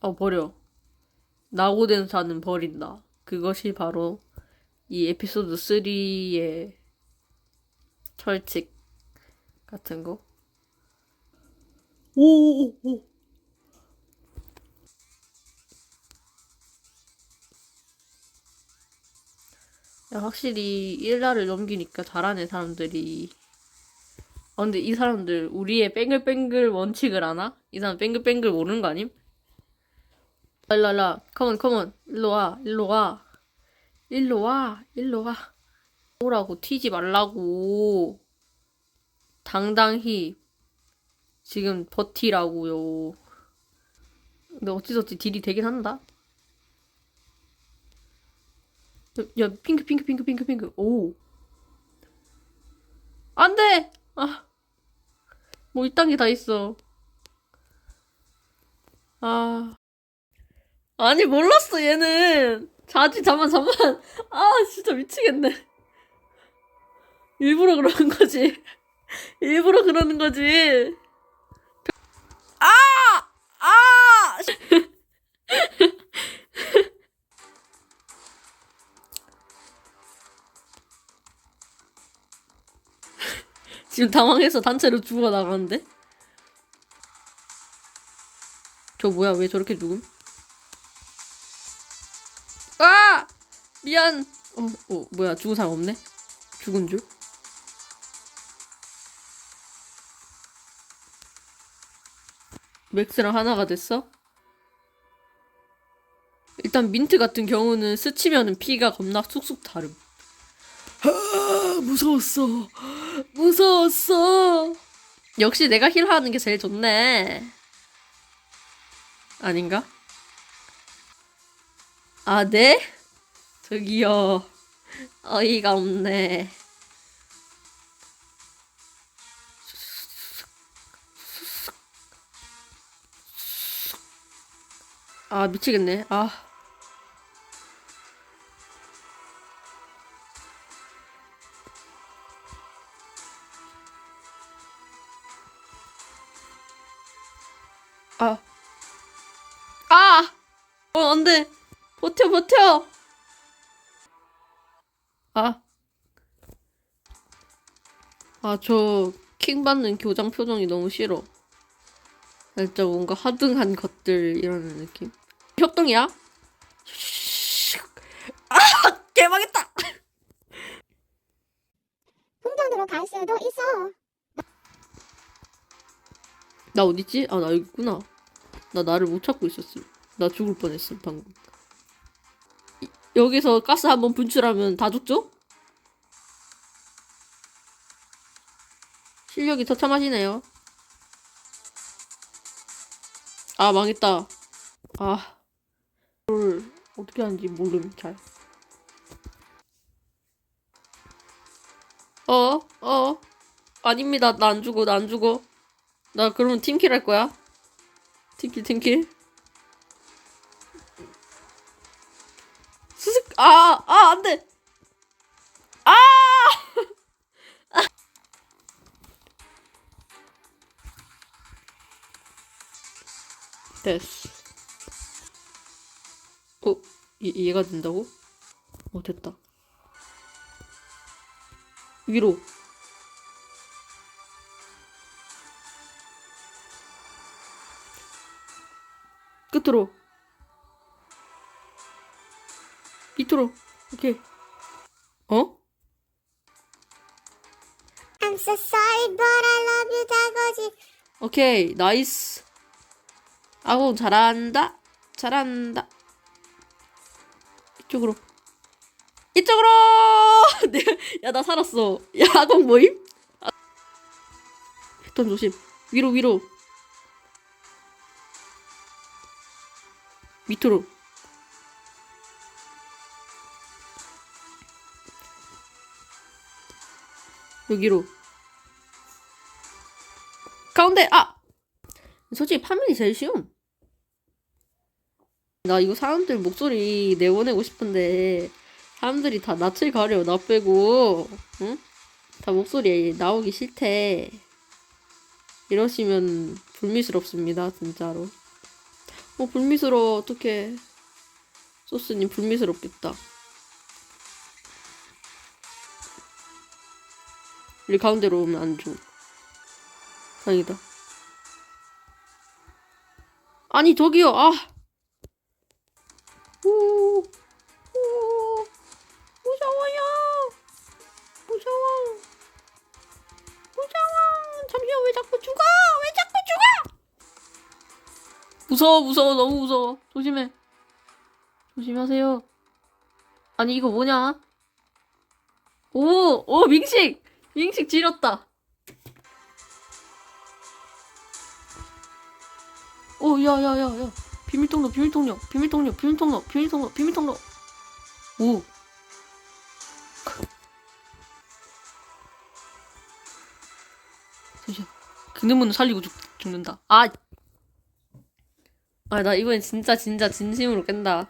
어, 버려. 낙오된 산은 버린다. 그것이 바로 이 에피소드 3의 철칙 같은 거. 오 오 오. 야, 확실히 일날을 넘기니까 잘하네, 사람들이. 아, 근데 이 사람들 우리의 뱅글뱅글 원칙을 아나? 이 사람 뱅글뱅글 모르는 거 아님? 랄랄라, 컴온, 컴온. 일로 와, 일로 와. 일로 와, 일로 와. 오라고 튀지 말라고. 당당히 지금 버티라고요. 근데 어찌저찌 딜이 되긴 한다. 야, 야, 핑크, 핑크, 핑크, 핑크, 핑크. 오. 안 돼! 아. 뭐, 이딴 게 다 있어. 아. 아니, 몰랐어, 얘는. 자지, 잠만, 잠만. 아, 진짜 미치겠네. 일부러 그러는 거지. 일부러 그러는 거지. 아! 아! 지금 당황해서 단체로 죽어 나가는데? 저 뭐야, 왜 저렇게 죽음? 미안! 어, 어, 뭐야, 죽은 사람 없네? 죽은 줄? 맥스랑 하나가 됐어? 일단 민트 같은 경우는 스치면은 피가 겁나 쑥쑥 다름. 아, 무서웠어. 무서웠어. 역시 내가 힐하는 게 제일 좋네. 아닌가? 아, 네? 저기요. 어이가 없네. 아, 미치겠네. 아. 아. 아! 어, 안 돼. 버텨, 버텨! 아. 아, 저, 킹 받는 교장 표정이 너무 싫어. 살짝 뭔가 하등한 것들 이라는 느낌. 협동이야? 아! 개망했다! 풍전으로 갈 수도 있어. 나 어딨지? 아, 나 여기 있구나. 나 나를 못 찾고 있었음. 나 죽을 뻔했음, 방금. 이- 여기서 가스 한번 분출하면 다 죽죠? 실력이 처참하시네요. 아, 망했다. 아. 이걸 어떻게 하는지 모름, 잘. 어? 어? 아닙니다. 나 안 죽어, 나 안 죽어. 나 그러면 팀킬 할 거야. 팀킬, 팀킬. 스슥, 아, 아, 안 돼. 아! 됐어. 어, 얘, 얘가 된다고? 어, 됐다. 위로. 끝으로. 밑으로. 오케이. 어? I'm so sorry, but I love you, 다거지. 오케이. 나이스. 아고 잘한다. 잘한다. 이쪽으로. 이쪽으로! 네. 야, 나 살았어. 야, 아공 모임? 아. 패턴 조심. 위로, 위로. 밑으로. 여기로. 가운데, 아! 솔직히 파면이 제일 쉬움. 나 이거 사람들 목소리 내보내고 싶은데, 사람들이 다 낯을 가려, 나 빼고, 응? 다 목소리 나오기 싫대. 이러시면 불미스럽습니다, 진짜로. 어, 불미스러워. 어떡해. 소스님 불미스럽겠다. 우리 가운데로 오면 안 줘. 다행이다. 아니, 저기요, 아! 오, 오, 무서워요! 무서워! 무서워! 잠시만, 왜 자꾸 죽어! 왜 자꾸 죽어! 무서워, 무서워, 너무 무서워. 조심해. 조심하세요. 아니, 이거 뭐냐? 오, 오, 민식! 민식 지렸다. 오, 야, 야, 야, 야. 비밀 통로, 비밀 통로, 비밀 통로, 비밀 통로, 비밀 통로, 비밀 통로. 오. 잠시만. 그놈은 살리고 죽, 죽는다. 아! 아, 나 이번엔 진짜, 진짜, 진심으로 깬다.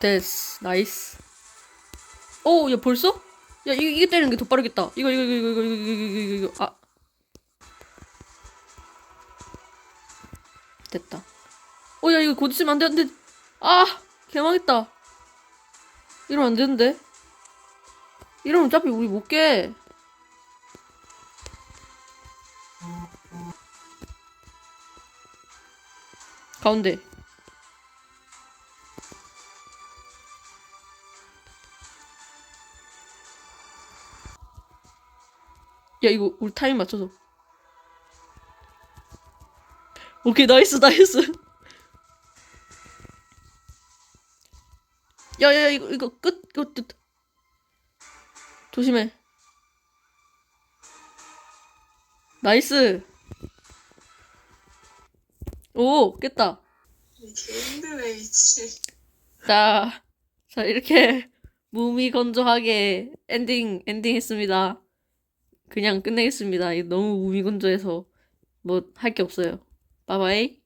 됐어. 나이스. 오, 야, 벌써? 야, 이거, 이거 때리는 게 더 빠르겠다. 이거, 이거, 이거, 이거, 이거, 이거, 이거, 이거, 아. 됐다. 어, 야, 이거 곧 있으면 안 돼, 안 돼. 아! 개망했다. 이러면 안 되는데. 이러면 어차피 우리 못 깨. 가운데. 야, 이거 우리 타임 맞춰서. 오케이, 나이스, 나이스. 야, 야, 야, 이거, 이거 끝, 이거 끝. 조심해. 나이스. 오, 깼다. 이게 힘드네 미치. 자, 자, 이렇게 무미건조하게 엔딩, 엔딩 했습니다. 그냥 끝내겠습니다. 너무 무미건조해서 뭐 할 게 없어요. 바이바이.